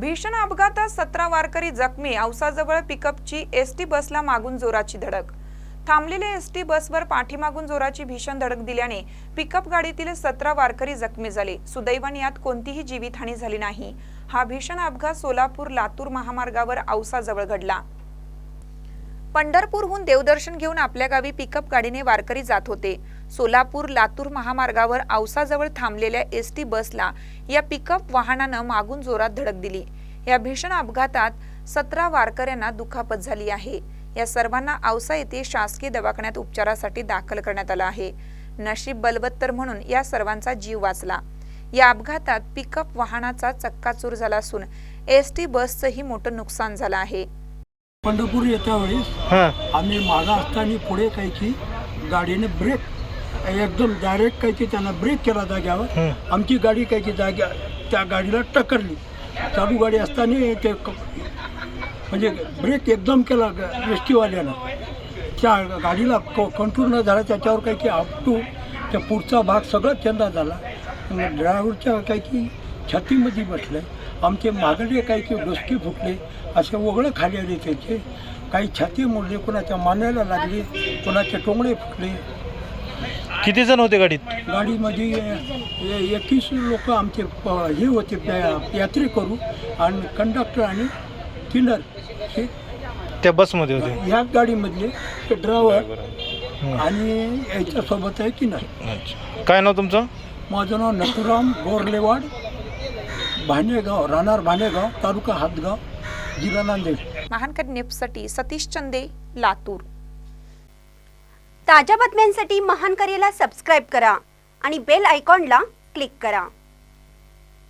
भीषण अपघातात सतरा वारकरी जखमी औसाजवळ पिकअपची एस टी बसला मागून जोराची धडक. थांबलेल्या एस टी बसवर पाठीमागून जोराची भीषण धडक दिल्याने पिकअप गाडीतील सतरा वारकरी जखमी झाले. सुदैवाने यात कोणतीही जीवितहानी झाली नाही. हा भीषण अपघात सोलापूर लातूर महामार्गावर औसाजवळ घडला. पंढरपूरहून देवदर्शन घेऊन आपल्या गावी पिकअप गाडीने वारकरी जात होते. सोलापूर लातूर महामार्गावर औसाजवळ थांबलेल्या एस टी बसला या पिकअप वाहनानं मागून जोरात धडक दिली. या भीषण अपघातात सतरा वारकऱ्यांना दुखापत झाली आहे. या सर्वांना औसा येथे शासकीय दवाखान्यात उपचारासाठी दाखल करण्यात आलं आहे. नशीब बलवत्तर म्हणून या सर्वांचा जीव वाचला. या अपघातात पिकअप वाहनाचा चक्काचूर झाला असून एस टी बसचंही मोठं नुकसान झालं आहे. पंढरपूर येत्या वेळेस हां. आम्ही मागा असताना पुढे काही की गाडीने ब्रेक एकदम डायरेक्ट काही की त्यांना ब्रेक केला जाग्यावर. आमची गाडी काही की जाग्या त्या गाडीला टक्करली. चालू गाडी असताना ते म्हणजे ब्रेक एकदम केला एस टीवाल्यानं त्या गाडीला क कंट्रोल न झाला त्याच्यावर काही की आपटू त्या पुढचा भाग सगळा चंदा झाला. ड्रायव्हरच्या काही की छातीमध्ये बसलं. आमचे मागडे काही की डोसके फुटले. असे वगळं खाली आले त्याचे. काही छाती मोडले कोणाच्या मानेला लागले कोणाचे टोंगळे फुटले. किती जण होते गाडीत? गाडीमध्ये एकवीस लोक आमचे प- हे होते यात्रे करू आणि कंडक्टर आणि किन्नर हे. त्या बसमध्ये होते. ह्याच गाडीमधले ते ड्रायव्हर. आणि याच्यासोबत आहे किन्नर अच्छा. काय नाव तुमचं? माझं नाव नथुराम गोरलेवाड भाणेगाव राहणार भाणेगाव तालुका हातगाव जिल्हा नांदेड. महानकर नेपसाठी सतीश चंदे लातूर. ताज्या बातम्यांसाठी महानकरेला सबस्क्राईब करा आणि बेल आयकॉनला क्लिक करा.